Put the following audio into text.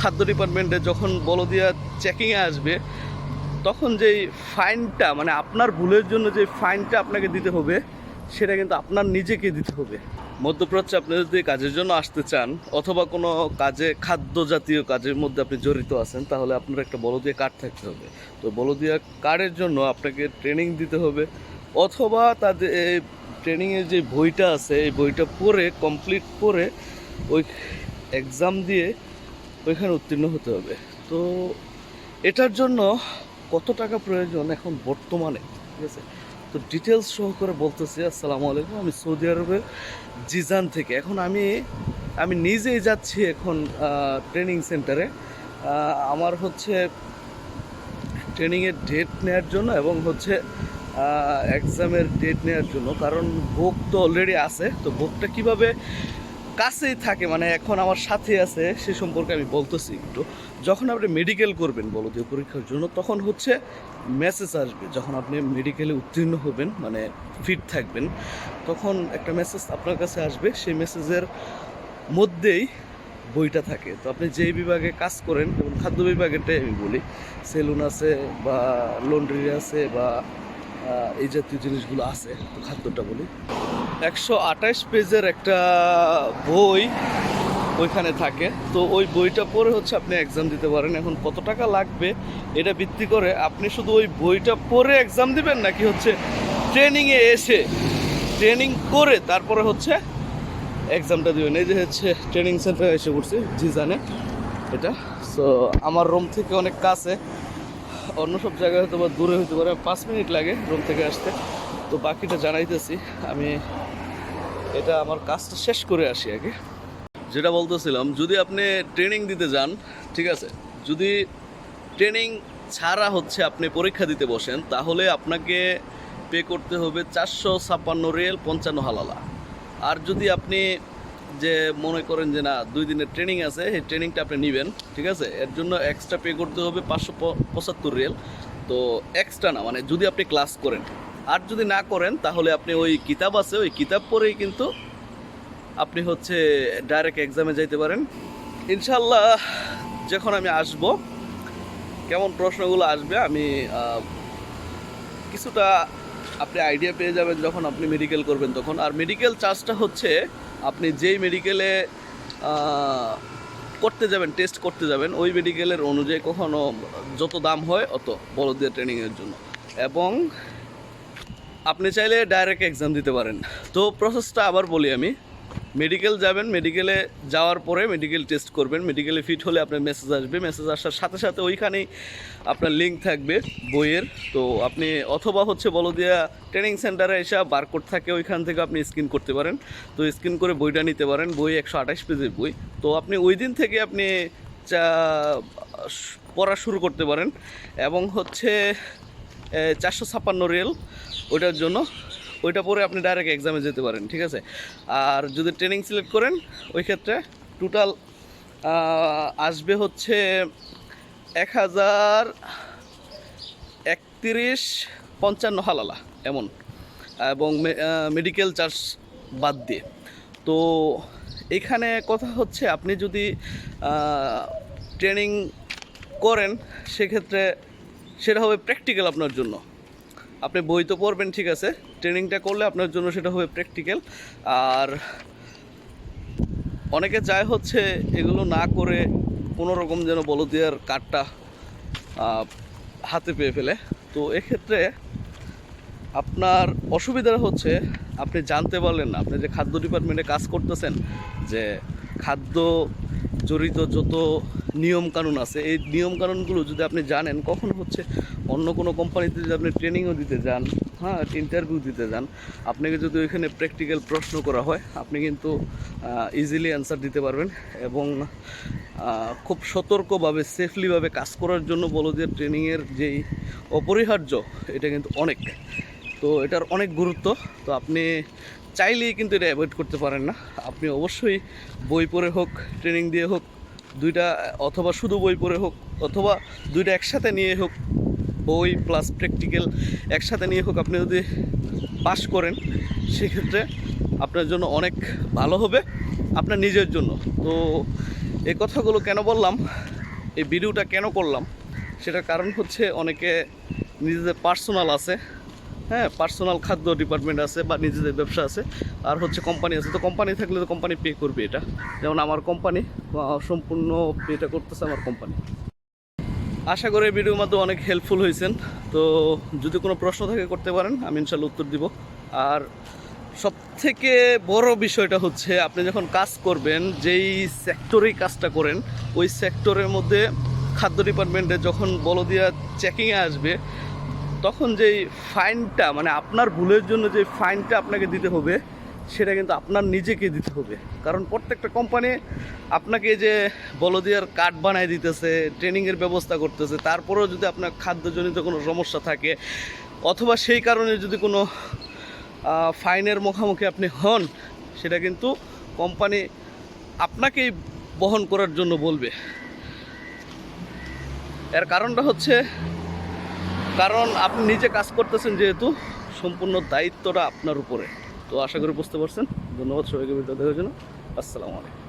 খাদ্য ডিপার্টমেন্টে যখন বলদিয়া চেকিংয়ে আসবে, তখন যেই ফাইনটা মানে আপনার ভুলের জন্য যে ফাইনটা আপনাকে দিতে হবে, সেটা কিন্তু আপনার নিজেকে দিতে হবে। মধ্যপ্রাচ্যে আপনি যদি কাজের জন্য আসতে চান, অথবা কোনো কাজে খাদ্য জাতীয় কাজের মধ্যে আপনি জড়িত আছেন, তাহলে আপনার একটা বলদিয়া কার্ড থাকতে হবে। তো বলদিয়া কার্ডের জন্য আপনাকে ট্রেনিং দিতে হবে, অথবা তাদের এই ট্রেনিংয়ের যে বইটা আছে, এই বইটা পড়ে কমপ্লিট করে ওই এক্সাম দিয়ে ওইখানে উত্তীর্ণ হতে হবে। তো এটার জন্য কত টাকা প্রয়োজন এখন বর্তমানে? ঠিক আছে? তো ডিটেলস সহকারে বলতেছি, আসসালামু আলাইকুম, আমি সৌদি আরবের জিজান থেকে। এখন আমি আমি নিজেই যাচ্ছি এখন ট্রেনিং সেন্টারে আমার হচ্ছে ট্রেনিংয়ের ডেট নেওয়ার জন্য এবং হচ্ছে এক্সামের ডেট নেওয়ার জন্য। কারণ বুক তো অলরেডি আছে, তো বুকটা কীভাবে কাছেই থাকে মানে এখন আমার সাথে আছে, সে সম্পর্কে আমি বলতেছি একটু। যখন আপনি মেডিকেল করবেন বলতীয় পরীক্ষার জন্য, তখন হচ্ছে মেসেজ আসবে। যখন আপনি মেডিকেলে উত্তীর্ণ হবেন মানে ফিট থাকবেন, তখন একটা মেসেজ আপনার কাছে আসবে। সেই মেসেজের মধ্যেই বইটা থাকে। তো আপনি যেই বিভাগে কাজ করেন যেমন খাদ্য বিভাগেরটাই আমি বলি, সেলুন আছে বা লন্ড্রি আছে বা এই জাতীয় জিনিসগুলো আছে খাদ্যটা বলি। একশো আঠাশ পেজের একটা বই ওইখানে থাকে। তো ওই বইটা পড়ে হচ্ছে আপনি এক্সাম দিতে পারেন। এখন কত টাকা লাগবে এটা ভিত্তি করে আপনি শুধু ওই বইটা পড়ে এক্সাম দিবেন নাকি হচ্ছে ট্রেনিংয়ে এসে ট্রেনিং করে তারপরে হচ্ছে এক্সামটা দিবেন? এই যে হচ্ছে ট্রেনিং সেন্টারে এসে পড়ছি জি জানে এটা সো আমার রুম থেকে অনেক কাছে। অন্য সব জায়গায় হয়তো বা দূরে হইতে পারে, পাঁচ মিনিট লাগে রুম থেকে আসতে। তো বাকিটা জানাইতেছি, আমি এটা আমার কাজটা শেষ করে আসি আগে। যেটা বলতেছিলাম, যদি আপনি ট্রেনিং দিতে যান, ঠিক আছে, যদি ট্রেনিং ছাড়া হচ্ছে আপনি পরীক্ষা দিতে বসেন, তাহলে আপনাকে পে করতে হবে চারশো ছাপ্পান্ন রিয়েল পঞ্চান্ন হালালা। আর যদি আপনি যে মনে করেন যে না, দুই দিনের ট্রেনিং আছে, এই ট্রেনিংটা আপনি নেবেন, ঠিক আছে? এর জন্য এক্সট্রা পে করতে হবে পাঁচশো পঁচাত্তর রিয়েল তো এক্সট্রা না মানে যদি আপনি ক্লাস করেন। আর যদি না করেন, তাহলে আপনি ওই কিতাব আছে, ওই কিতাব পড়েই কিন্তু আপনি হচ্ছে ডাইরেক্ট এক্সামে যাইতে পারেন। ইনশাল্লাহ যখন আমি আসব, কেমন প্রশ্নগুলো আসবে, আমি কিছুটা আপনি আইডিয়া পেয়ে যাবেন যখন আপনি মেডিকেল করবেন তখন। আর মেডিকেল চার্জটা হচ্ছে, আপনি যেই মেডিকেলে করতে যাবেন টেস্ট করতে যাবেন, ওই মেডিকেলের অনুযায়ী কখনো যত দাম হয় অত বলদের ট্রেনিংয়ের জন্য। এবং আপনি চাইলে ডাইরেক্ট এক্সাম দিতে পারেন। তো প্রসেসটা আবার বলি আমি। মেডিকেল যাবেন, মেডিকেলে যাওয়ার পরে মেডিকেল টেস্ট করবেন, মেডিকেলে ফিট হলে আপনার মেসেজ আসবে মেসেজ আসার সাথে সাথে ওইখানেই আপনার লিঙ্ক থাকবে বইয়ের। তো আপনি অথবা হচ্ছে বলদিয়া ট্রেনিং সেন্টারে এসে বারকোড থাকে, ওইখান থেকে আপনি স্ক্রিন করতে পারেন। তো স্ক্রিন করে বইটা নিতে পারেন, বই একশো আঠাশ পেজের বই। তো আপনি ওই দিন থেকে আপনি চা- পড়া শুরু করতে পারেন। এবং হচ্ছে চারশো ছাপ্পান্ন রিয়েল ওইটার জন্য। ওইটা পরে আপনি ডাইরেক্ট এক্সামে যেতে পারেন, ঠিক আছে? আর যদি ট্রেনিং সিলেক্ট করেন, ওই ক্ষেত্রে টোটাল আসবে হচ্ছে এক হাজার একত্রিশ পঞ্চান্ন হালালা, এমন। এবং মেডিকেল চার্জ বাদ দিয়ে। তো এখানে কথা হচ্ছে, আপনি যদি ট্রেনিং করেন, সেক্ষেত্রে সেটা হবে প্র্যাকটিক্যাল আপনার জন্য। আপনি বই তো পড়বেন ঠিক আছে। ট্রেনিংটা করলে আপনার জন্য সেটা হবে প্র্যাকটিক্যাল আর অনেকে চায় হচ্ছে এগুলো না করে কোনো রকম যেন বলদিয়ার আহ, হাতে পেয়ে ফেলে। তো এক্ষেত্রে আপনার অসুবিধা হচ্ছে আপনি জানতে পারলেন না। আপনি যে খাদ্য ডিপার্টমেন্টে কাজ করতেছেন যে খাদ্য জড়িত যত নিয়ম কানুন আছে, এই নিয়ম কানুনগুলো যদি আপনি জানেন, কখন হচ্ছে অন্য কোনো কোম্পানিতে যদি আপনি ট্রেনিংও দিতে যান হ্যাঁ ইন্টারভিউ দিতে যান, আপনাকে যদি ওইখানে প্র্যাকটিক্যাল প্রশ্ন করা হয়, আপনি কিন্তু ইজিলি অ্যান্সার দিতে পারবেন এবং খুব সতর্কভাবে সেফলিভাবে কাজ করার জন্য বলো যে ট্রেনিংয়ের যেই অপরিহার্য, এটা কিন্তু অনেক। তো এটার অনেক গুরুত্ব। তো আপনি চাইলেই কিন্তু এটা অ্যাভয়েড করতে পারেন না। আপনি অবশ্যই বই পড়ে হোক ট্রেনিং দিয়ে হোক, দুইটা, অথবা শুধু বই পড়ে হোক, অথবা দুইটা একসাথে নিয়ে হোক, বই প্লাস প্র্যাকটিক্যাল একসাথে নিয়ে হোক, আপনি যদি পাস করেন, সেক্ষেত্রে আপনার জন্য অনেক ভালো হবে, আপনার নিজের জন্য। তো এই কথাগুলো কেন বললাম, এই ভিডিওটা কেন করলাম, সেটার কারণ হচ্ছে অনেকে নিজেদের পার্সোনাল আছে হ্যাঁ পার্সোনাল খাদ্য ডিপার্টমেন্ট আছে বা নিজেদের ব্যবসা আছে, আর হচ্ছে কোম্পানি আছে। তো কোম্পানি থাকলে তো কোম্পানি পে করবে এটা। যেমন আমার কোম্পানি সম্পূর্ণ পেটা করতেছে আমার কোম্পানি আশা করি ভিডিওর মাধ্যমে অনেক হেল্পফুল হয়েছেন। তো যদি কোনো প্রশ্ন থাকে করতে পারেন, আমি ইনশাল্লাহ উত্তর দিব। আর সব থেকে বড় বিষয়টা হচ্ছে, আপনি যখন কাজ করবেন, যেই সেক্টরেই কাজটা করেন, ওই সেক্টরের মধ্যে খাদ্য ডিপার্টমেন্টে যখন বলদিয়া চেকিংয়ে আসবে তখন যেই ফাইনটা মানে আপনার ভুলের জন্য যে ফাইনটা আপনাকে দিতে হবে, সেটা কিন্তু আপনার নিজেকে দিতে হবে। কারণ প্রত্যেকটা কোম্পানি আপনাকে যে বলদিয়ার কার্ড বানায় দিতেছে ট্রেনিংয়ের ব্যবস্থা করতেছে, তারপরেও যদি আপনার খাদ্যজনিত কোনো সমস্যা থাকে, অথবা সেই কারণে যদি কোনো ফাইনের মুখোমুখি আপনি হন, সেটা কিন্তু কোম্পানি আপনাকেই বহন করার জন্য বলবে। এর কারণটা হচ্ছে কারণ আপনি নিজে কাজ করতেছেন যেহেতু, সম্পূর্ণ দায়িত্বটা আপনার উপরে। তো আশা করি বুঝতে পারছেন। ধন্যবাদ সবাইকে ভিডিও দেখার জন্য। আসসালামু আলাইকুম।